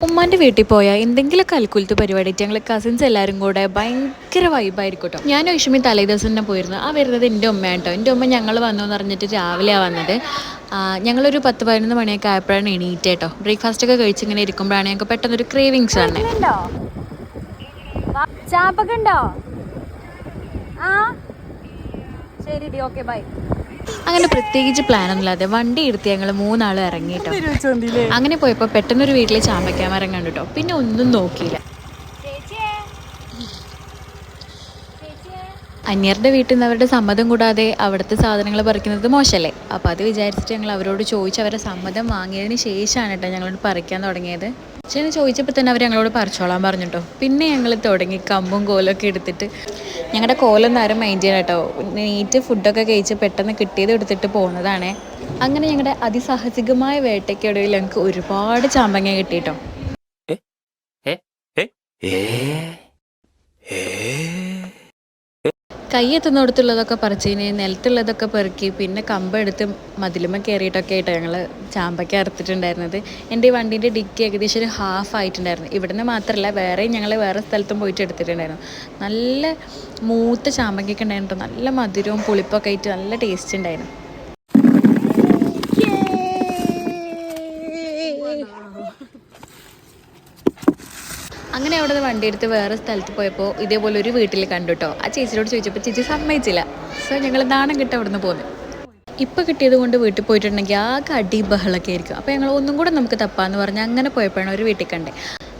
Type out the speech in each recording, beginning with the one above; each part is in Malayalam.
ഉമ്മാന്റെ വീട്ടിൽ പോയാൽ എന്തെങ്കിലും അൽക്കുലത്ത് പരിപാടി ഞങ്ങൾ കസിൻസ് എല്ലാവരും കൂടെ ഭയങ്കര വൈബായിരിക്കും കേട്ടോ ഞാൻ വിഷമി തലേ ദിവസം തന്നെ പോയിരുന്നു. ആ വരുന്നത് എന്റെ ഉമ്മയാണ് കേട്ടോ എന്റെ ഉമ്മ ഞങ്ങൾ വന്നു എന്ന് പറഞ്ഞിട്ട് രാവിലെയാണ് വന്നത്. ഞങ്ങളൊരു പത്ത് പതിനൊന്ന് മണിയൊക്കെ ആയപ്പോഴാണ് എണീറ്റ് കേട്ടോ ബ്രേക്ക്ഫാസ്റ്റ് ഒക്കെ കഴിച്ച് ഇങ്ങനെ ഇരിക്കുമ്പോഴാണ് ഞങ്ങൾക്ക് പെട്ടെന്നൊരു ക്രേവിങ്സ് ആണ് ചാപ്പൊക്കെ ആ? ശരി ഓക്കെ ബൈ അങ്ങനെ പ്രത്യേകിച്ച് പ്ലാനൊന്നുമില്ലാതെ വണ്ടി എടുത്ത് ഞങ്ങൾ മൂന്നാളും ഇറങ്ങി കേട്ടോ. അങ്ങനെ പോയപ്പോൾ പെട്ടെന്നൊരു വീട്ടിൽ ചാമ്പയ്ക്കാൻ മരം കണ്ടു കേട്ടോ. പിന്നെ ഒന്നും നോക്കിയില്ല ചേച്ചിയേ ചേച്ചിയേ അന്യരുടെ വീട്ടിൽ നിന്ന് അവരുടെ സമ്മതം കൂടാതെ അവിടുത്തെ സാധനങ്ങൾ പറിക്കുന്നത് മോശമല്ലേ? അപ്പോൾ അത് വിചാരിച്ചിട്ട് ഞങ്ങൾ അവരോട് ചോദിച്ച് അവരുടെ സമ്മതം വാങ്ങിയതിന് ശേഷമാണ് കേട്ടോ ഞങ്ങളോട് പറിക്കാൻ തുടങ്ങിയത്. പക്ഷേ ചോദിച്ചപ്പോൾ തന്നെ അവർ ഞങ്ങളോട് പറിച്ചോളാൻ പറഞ്ഞു പറഞ്ഞിട്ടോ. പിന്നെ ഞങ്ങൾ തുടങ്ങി കമ്പും കോലൊക്കെ എടുത്തിട്ട് ഞങ്ങളുടെ കോലൊന്നും ആരും മൈൻഡ് ചെയ്യണം കേട്ടോ. നീറ്റ് ഫുഡൊക്കെ കഴിച്ച് പെട്ടെന്ന് കിട്ടിയത് എടുത്തിട്ട് പോകുന്നതാണേ അങ്ങനെ ഞങ്ങളുടെ അതിസാഹസികമായ വേട്ടയ്ക്കിടയിൽ ഞങ്ങൾക്ക് ഒരുപാട് ചാമ്പങ്ങ കിട്ടിയിട്ടോ കൈയെത്തുന്നിടത്തുള്ളതൊക്കെ പറിച്ചതിന് നിലത്തുള്ളതൊക്കെ പെറുക്കി പിന്നെ കമ്പെടുത്ത് മതിലുമ്മ കയറിയിട്ടൊക്കെ ആയിട്ട് ഞങ്ങൾ ചാമ്പയ്ക്ക് അറുത്തിട്ടുണ്ടായിരുന്നത്. എന്റെ വണ്ടീന്റെ ഡിക്കി ഏകദേശം ഒരു ഹാഫ് ആയിട്ടുണ്ടായിരുന്നു. ഇവിടുന്ന് മാത്രമല്ല വേറെയും ഞങ്ങൾ വേറെ സ്ഥലത്തും പോയിട്ട് എടുത്തിട്ടുണ്ടായിരുന്നു. നല്ല മൂത്ത ചാമ്പയ്ക്കൊക്കെ ഉണ്ടായിരുന്നു. നല്ല മധുരവും പുളിപ്പൊക്കെ ആയിട്ട് നല്ല ടേസ്റ്റ് ഉണ്ടായിരുന്നു. അങ്ങനെ അവിടെ നിന്ന് വണ്ടി എടുത്ത് വേറെ സ്ഥലത്ത് പോയപ്പോൾ ഇതേപോലെ ഒരു വീട്ടിൽ കണ്ടുട്ടോ ആ ചേച്ചിയോട് ചോദിച്ചപ്പോൾ ചേച്ചി സമ്മതിച്ചില്ല. സോ ഞങ്ങൾ നാണം കിട്ടി അവിടെ നിന്ന് പോന്നു. ഇപ്പം കിട്ടിയത് കൊണ്ട് വീട്ടിൽ പോയിട്ടുണ്ടെങ്കിൽ ആകെ അടി ബഹളൊക്കെ ആയിരിക്കും. അപ്പോൾ ഞങ്ങൾ ഒന്നും കൂടെ നമുക്ക് തപ്പാന്ന് പറഞ്ഞ് അങ്ങനെ പോയപ്പോഴാണ് ഒരു വീട്ടിൽ കണ്ടേ.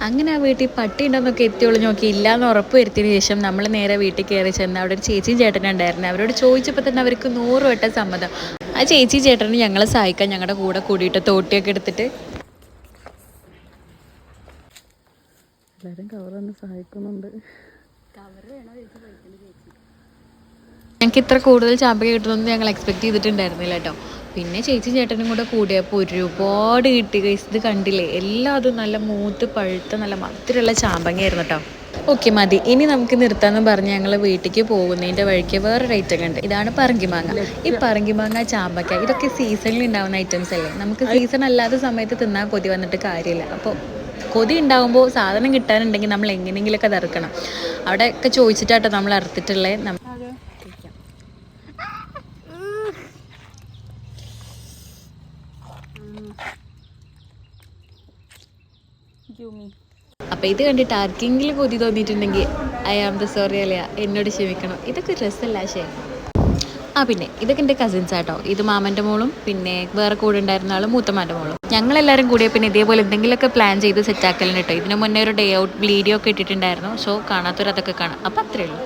അങ്ങനെ ആ വീട്ടിൽ പട്ടി ഉണ്ടെന്നൊക്കെ എത്തിയോളൂ നോക്കി. ഇല്ലയെന്ന് ഉറപ്പ് വരുത്തിയതിന് ശേഷം നമ്മൾ നേരെ വീട്ടിൽ കയറി ചെന്ന് അവിടെ ഒരു ചേച്ചിയും ചേട്ടനും ഉണ്ടായിരുന്നു. അവരോട് ചോദിച്ചപ്പോൾ തന്നെ അവർക്ക് നൂറ് വട്ടം സമ്മതം. ആ ചേച്ചി ചേട്ടന് ഞങ്ങളെ സഹായിക്കാൻ ഞങ്ങളുടെ കൂടെ കൂടിയിട്ട് തോട്ടിയൊക്കെ എടുത്തിട്ട് എല്ലാവരും കവർ തന്നെ സഹായിക്കുന്നുണ്ട്. ഞങ്ങൾക്ക് ഇത്ര കൂടുതൽ ചാമ്പ കിട്ടുമെന്ന് ഞങ്ങൾ എക്സ്പെക്ട് ചെയ്തിട്ടുണ്ടായിരുന്നില്ല കേട്ടോ. പിന്നെ ചേച്ചി ചേട്ടനും കൂടെ കൂടിയപ്പോൾ ഒരുപാട് കിട്ടി. ഇത് കണ്ടില്ലേ? എല്ലാം അതും നല്ല മൂത്ത് പഴുത്ത നല്ല മധുരമുള്ള ചാമ്പങ്ങയായിരുന്നു കേട്ടോ. ഓക്കെ മതി. ഇനി നമുക്ക് നിർത്താമെന്ന് പറഞ്ഞ് ഞങ്ങൾ വീട്ടിലേക്ക് പോകുന്നതിന്റെ വഴിക്ക് വേറെ ഐറ്റം കണ്ട്. ഇതാണ് പറങ്കിമാങ്ങ ഈ പറങ്കിമാങ്ങ ചാമ്പക്ക ഇതൊക്കെ സീസണിൽ ഉണ്ടാവുന്ന ഐറ്റംസ് അല്ലേ? നമുക്ക് സീസൺ അല്ലാത്ത സമയത്ത് തിന്നാൻ കൊതി വന്നിട്ട് കാര്യമില്ല. അപ്പോൾ കൊതി ഉണ്ടാകുമ്പോൾ സാധനം കിട്ടാനുണ്ടെങ്കിൽ നമ്മൾ എങ്ങനെയെങ്കിലുമൊക്കെ അത് ഇറക്കണം അവിടെയൊക്കെ ചോദിച്ചിട്ടാട്ടോ നമ്മൾ അറുത്തിട്ടുള്ളത് അപ്പൊ അപ്പോൾ ഇത് കണ്ടിട്ട് ആർക്കെങ്കിലും കൊതി തോന്നിയിട്ടുണ്ടെങ്കിൽ ഐ ആം ദ സോറി അല്ലയാ. എന്നോട് ക്ഷമിക്കണം. ഇതൊക്കെ രസമല്ല ശേ ആ പിന്നെ ഇതൊക്കെ എന്റെ കസിൻസ് ആട്ടോ. ഇത് മാമന്റെ മോളും പിന്നെ വേറെ കൂടെ ഉണ്ടായിരുന്ന ആളും മൂത്തമാന്റെ മോളും. ഞങ്ങളെല്ലാവരും കൂടിയ പിന്നെ ഇതേപോലെ എന്തെങ്കിലുമൊക്കെ പ്ലാൻ ചെയ്ത് സെറ്റ് കേട്ടോ ഇതിന് മുന്നേ ഒരു ഡേ ഔട്ട് വീഡിയോ ഒക്കെ ഇട്ടിട്ടുണ്ടായിരുന്നു. സോ കാണാത്തവർ അതൊക്കെ കാണാം. അപ്പോൾ അത്രയേ ഉള്ളൂ.